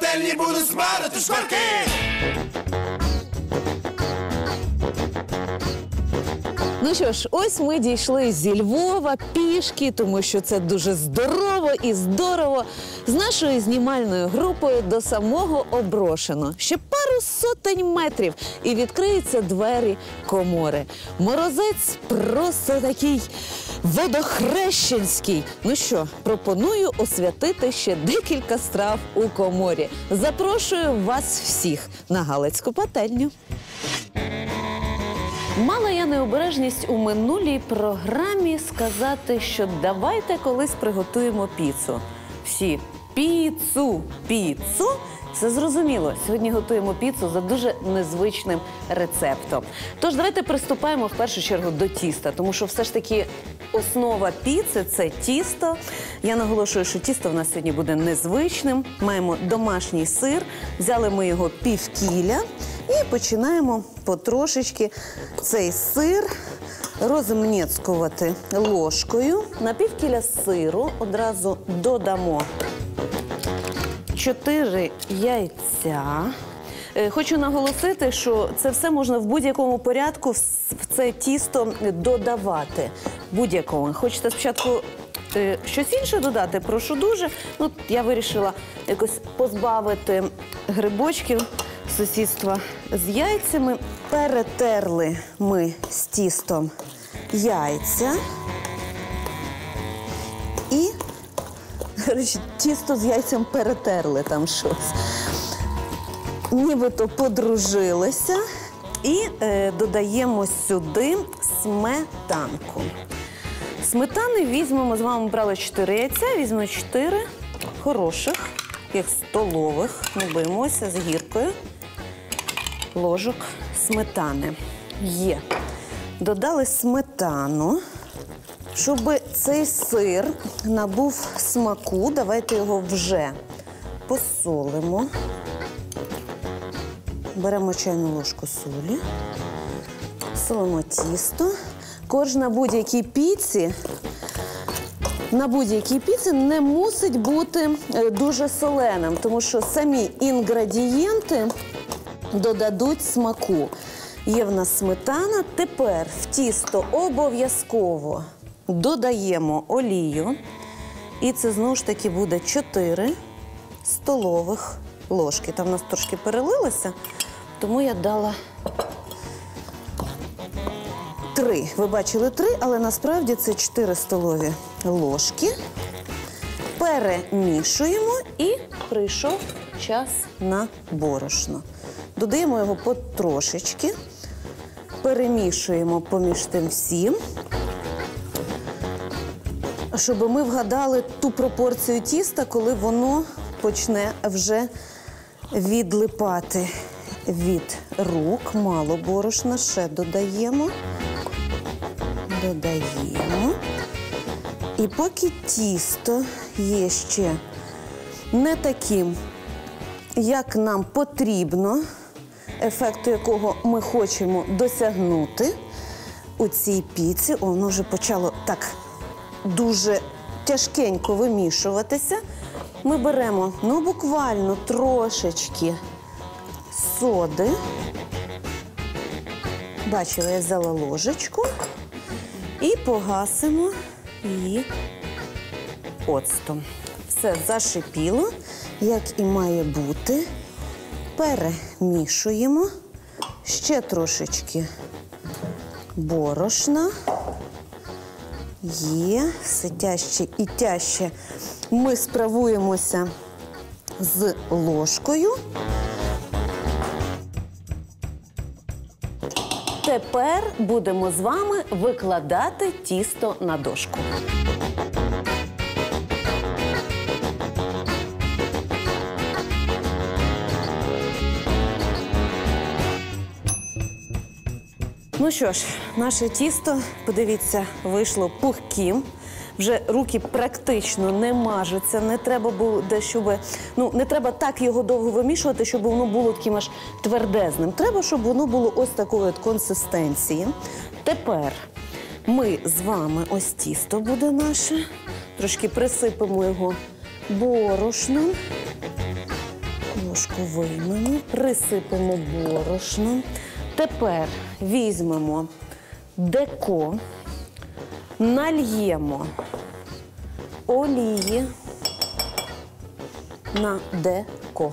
Patelji budu smarati škvarke Ну що ж, ось ми дійшли зі Львова пішки, тому що це дуже здорово і здорово. З нашою знімальною групою до самого оброшено. Ще пару сотень метрів і відкриються двері комори. Морозець просто такий водохрещенський. Ну що, пропоную освятити ще декілька страв у коморі. Запрошую вас всіх на Галицьку пательню. Мала я необережність у минулій програмі сказати, що давайте колись приготуємо піцу. Всі піцу, піцу. Це зрозуміло. Сьогодні готуємо піцу за дуже незвичним рецептом. Тож давайте приступаємо в першу чергу до тіста, тому що все ж таки основа піци це тісто. Я наголошую, що тісто в нас сьогодні буде незвичним. Маємо домашній сир, взяли ми його півкіля і починаємо потрошечки цей сир розмнєцькувати ложкою. На півкіля сиру одразу додамо 4 яйця. Е, Хочу наголосити, що це все можна в будь-якому порядку в це тісто додавати. Будь-якому. Хочете спочатку е, щось інше додати, прошу дуже. Ну, я вирішила якось позбавити грибочків сусідства з яйцями. Перетерли ми з тістом яйця. І Коротше, тісто з яйцем перетерли там щось. Нібито подружилися. І е, додаємо сюди сметанку. Сметани візьмемо, з вами брали 4 яйця, візьмемо 4 хороших, як столових, не боїмося, з гіркою. Ложок сметани. Є. Додали сметану. Щоб цей сир набув смаку, давайте його вже посолимо. Беремо чайну ложку солі, солимо тісто. Кожна будь-якій піці, на будь-якій піці не мусить бути е, дуже соленим, тому що самі інгредієнти додадуть смаку. Є в нас сметана. Тепер в тісто обов'язково додаємо олію. І це знову ж таки буде 4 столових ложки. Там в нас трошки перелилося, тому я дала 3. Ви бачили 3, але насправді це 4 столові ложки. Перемішуємо і прийшов час на борошно. Додаємо його потрошечки, перемішуємо поміж тим всім, щоб ми вгадали ту пропорцію тіста, коли воно почне вже відлипати від рук. Мало борошна, ще додаємо. Додаємо. І поки тісто є ще не таким, як нам потрібно, ефекту якого ми хочемо досягнути у цій піці, воно вже почало так дуже тяжкенько вимішуватися. Ми беремо ну буквально трошечки соди. Бачила, я взяла ложечку і погасимо її оцтом. Все зашипіло, як і має бути. Перемішуємо ще трошечки борошна. Є, все тяжче і тяжче. Ми справуємося з ложкою. Тепер будемо з вами викладати тісто на дошку. Ну що ж, наше тісто, подивіться, вийшло пухким. Вже руки практично не мажуться. Не треба було де, щоб ну не треба так його довго вимішувати, щоб воно було таким аж твердезним. Треба, щоб воно було ось такої консистенції. Тепер ми з вами ось тісто буде наше. Трошки присипемо його борошном. Кришку виймемо, присипемо борошном. Тепер візьмемо деко, нальємо олії на деко.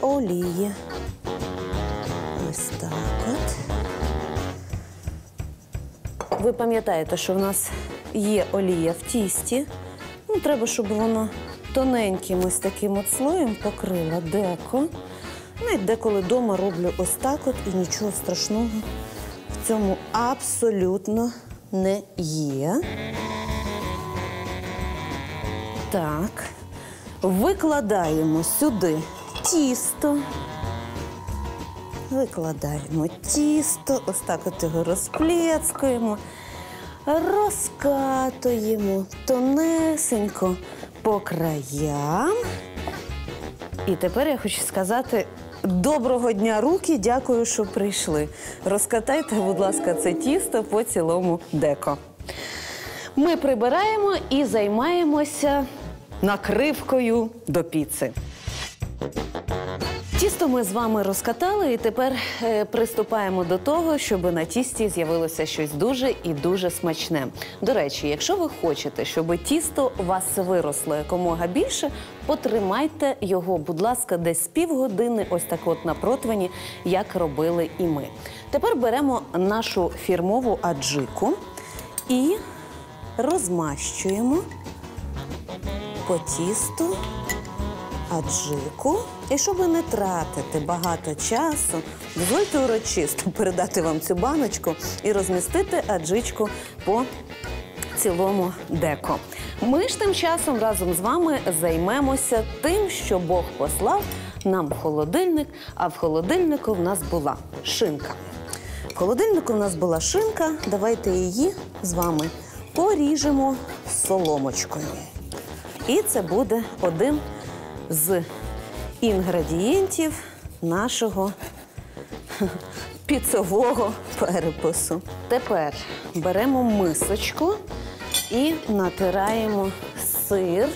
Олії. Ось так от. Ви пам'ятаєте, що в нас є олія в тісті. Ну, треба, щоб воно тоненьким ось таким от слоєм покрило деко. Навіть деколи вдома роблю ось так от і нічого страшного в цьому абсолютно не є. Так. Викладаємо сюди тісто. Викладаємо тісто, ось так от його розплєцкуємо, розкатуємо тонесенько по краям. І тепер я хочу сказати доброго дня руки, дякую, що прийшли. Розкатайте, будь ласка, це тісто по цілому деко. Ми прибираємо і займаємося накривкою до піци. Тісто ми з вами розкатали, і тепер е, приступаємо до того, щоб на тісті з'явилося щось дуже і дуже смачне. До речі, якщо ви хочете, щоб тісто у вас виросло якомога більше, потримайте його, будь ласка, десь півгодини, ось так от на противні, як робили і ми. Тепер беремо нашу фірмову аджику і розмащуємо по тісту аджику. І щоб не тратити багато часу, дозвольте урочисто передати вам цю баночку і розмістити аджичку по цілому деко. Ми ж тим часом разом з вами займемося тим, що Бог послав нам холодильник, а в холодильнику в нас була шинка. В холодильнику в нас була шинка. Давайте її з вами поріжемо соломочкою. І це буде один з інгредієнтів нашого піцового перепису. Тепер беремо мисочку і натираємо сир.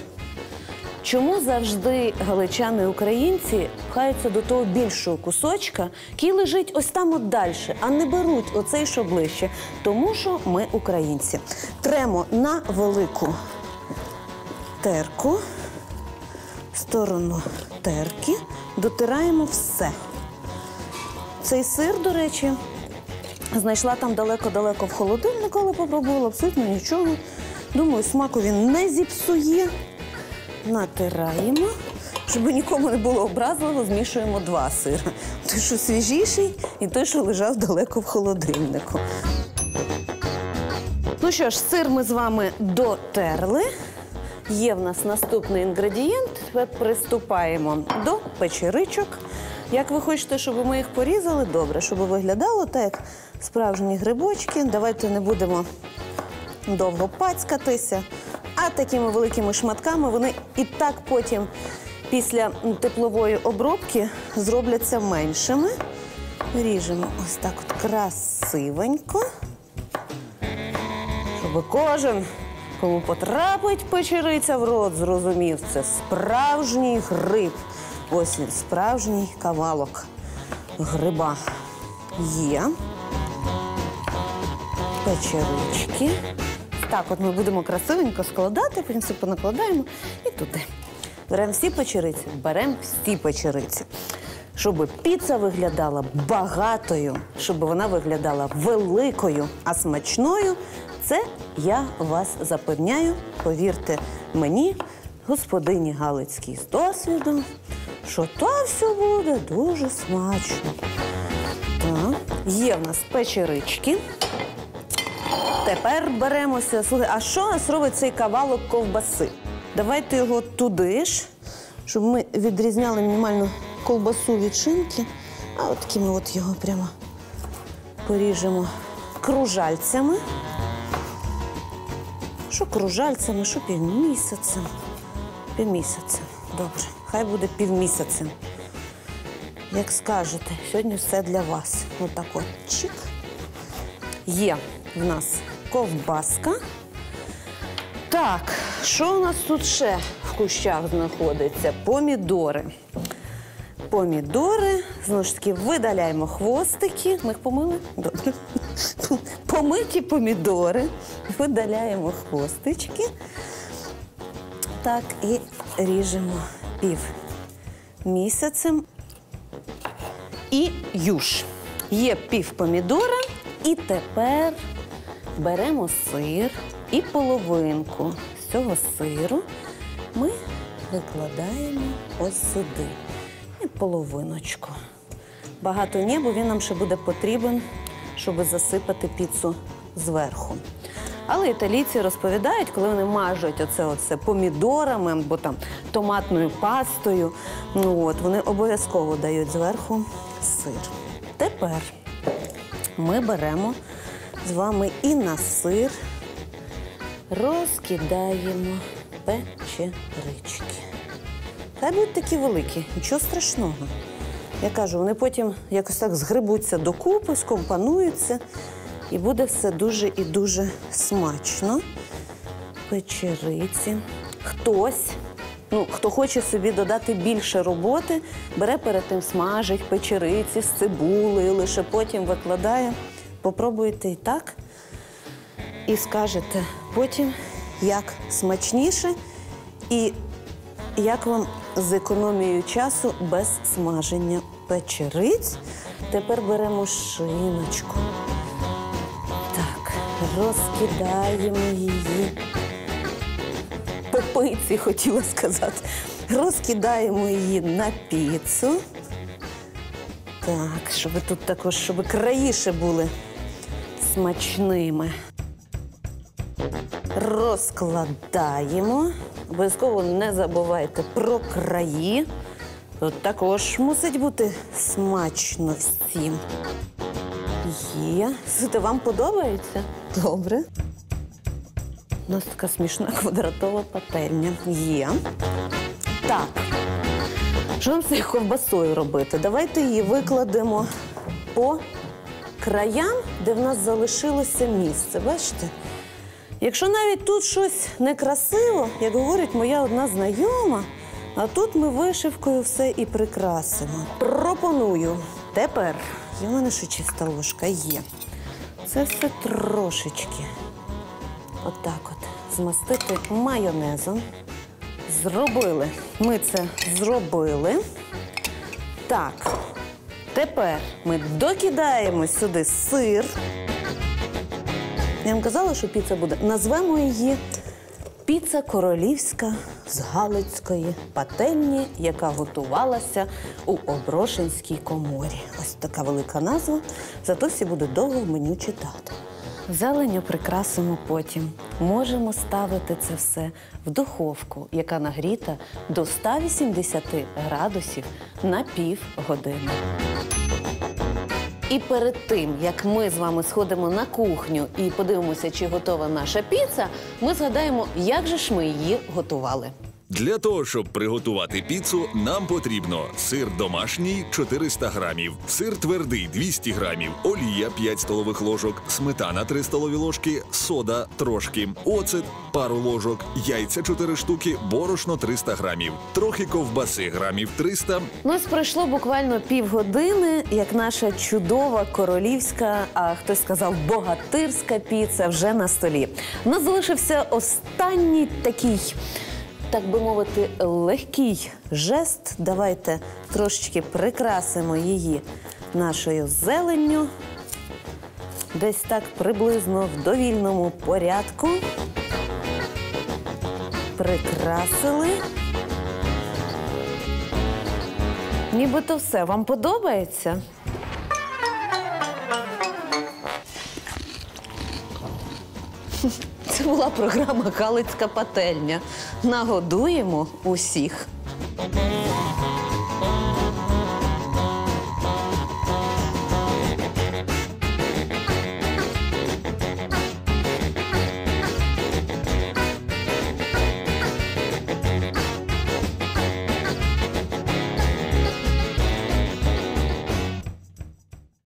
Чому завжди галичани українці пхаються до того більшого кусочка, який лежить ось там от далі, а не беруть оцей, що ближче? Тому що ми українці. Тремо на велику терку, сторону терки, дотираємо все. Цей сир, до речі, знайшла там далеко-далеко в холодильнику, але попробувала абсолютно нічого. Думаю, смаку він не зіпсує. Натираємо. Щоб нікому не було образливо, змішуємо два сира. Той, що свіжіший, і той, що лежав далеко в холодильнику. Ну що ж, сир ми з вами дотерли. Є в нас наступний інгредієнт. Тепер приступаємо до печеричок. Як ви хочете, щоб ми їх порізали? Добре, щоб виглядало так, як справжні грибочки. Давайте не будемо довго пацькатися. А такими великими шматками вони і так потім, після теплової обробки, зробляться меншими. Ріжемо ось так от красивенько щоб кожен, кому потрапить печериця в рот, зрозумів, це справжній гриб. Ось він, справжній кавалок гриба. Є. Печерички. Так, от ми будемо красивенько складати, потім все понакладаємо і туди. Беремо всі печериці, беремо всі печериці. Щоб піца виглядала багатою, щоб вона виглядала великою, а смачною, це я вас запевняю, повірте мені, господині Галицькій з досвідом, що то все буде дуже смачно. Так, є в нас печерички. Тепер беремося. Слухай, а що нас робить цей кавалок ковбаси? Давайте його туди ж, щоб ми відрізняли мінімальну ковбасу від шинки. А от такими от його прямо поріжемо кружальцями. Що кружальцями, що півмісяцем. Півмісяцем. Добре, хай буде півмісяцем. Як скажете, сьогодні все для вас. Отак от чик. Є в нас ковбаска. Так, що у нас тут ще в кущах знаходиться? Помідори. помідори. Знову ж таки, видаляємо хвостики. Ми їх помили? Добре. Помиті помідори. Видаляємо хвостички. Так, і ріжемо пів місяцем. І юж. Є пів помідора. І тепер беремо сир і половинку з цього сиру ми викладаємо ось сюди. І половиночку. Багато ні, бо він нам ще буде потрібен, щоб засипати піцу зверху. Але італійці розповідають, коли вони мажуть оце, оце помідорами або там томатною пастою, ну от, вони обов'язково дають зверху сир. Тепер ми беремо з вами і на сир розкидаємо печерички. Хай будуть такі великі, нічого страшного. Я кажу, вони потім якось так згребуться докупи, скомпонуються, і буде все дуже і дуже смачно. Печериці. Хтось, ну, хто хоче собі додати більше роботи, бере перед тим смажить печериці з цибулею, лише потім викладає. Попробуйте і так. І скажете потім, як смачніше і як вам з економією часу без смаження печериць. Тепер беремо шиночку. Так, розкидаємо її. По пиці хотіла сказати. Розкидаємо її на піцу. Так, щоб тут також, щоб країше були смачними. Розкладаємо. Обов'язково не забувайте про краї. Тут також мусить бути смачно всім. Є. Слухайте, вам подобається? Добре. У нас така смішна квадратова пательня. Є. Так. Що нам з цією ковбасою робити? Давайте її викладемо по краям, де в нас залишилося місце. Бачите? Якщо навіть тут щось некрасиво, як говорить моя одна знайома, а тут ми вишивкою все і прикрасимо. Пропоную. Тепер є в мене ще чиста ложка є. Це все трошечки. Отак от. Змастити майонезом. Зробили. Ми це зробили. Так. Тепер ми докидаємо сюди сир. Я вам казала, що піца буде. Назвемо її піца королівська з Галицької пательні, яка готувалася у Оброшинській коморі. Ось така велика назва. Зато всі будуть довго в меню читати. Зеленю прикрасимо потім. Можемо ставити це все в духовку, яка нагріта до 180 градусів на пів години. І перед тим, як ми з вами сходимо на кухню і подивимося, чи готова наша піца, ми згадаємо, як же ж ми її готували. Для того, щоб приготувати піцу, нам потрібно сир домашній 400 грамів, сир твердий 200 грамів, олія 5 столових ложок, сметана 3 столові ложки, сода трошки, оцет пару ложок, яйця 4 штуки, борошно 300 грамів, трохи ковбаси грамів 300, Ну, ось пройшло буквально півгодини, як наша чудова королівська, а хтось сказав богатирська піца вже на столі. У нас залишився останній такий, так би мовити, легкий жест. Давайте трошечки прикрасимо її нашою зеленню. Десь так приблизно в довільному порядку. Прикрасили. Нібито все вам подобається. Це була програма Галицька пательня. Нагодуємо усіх.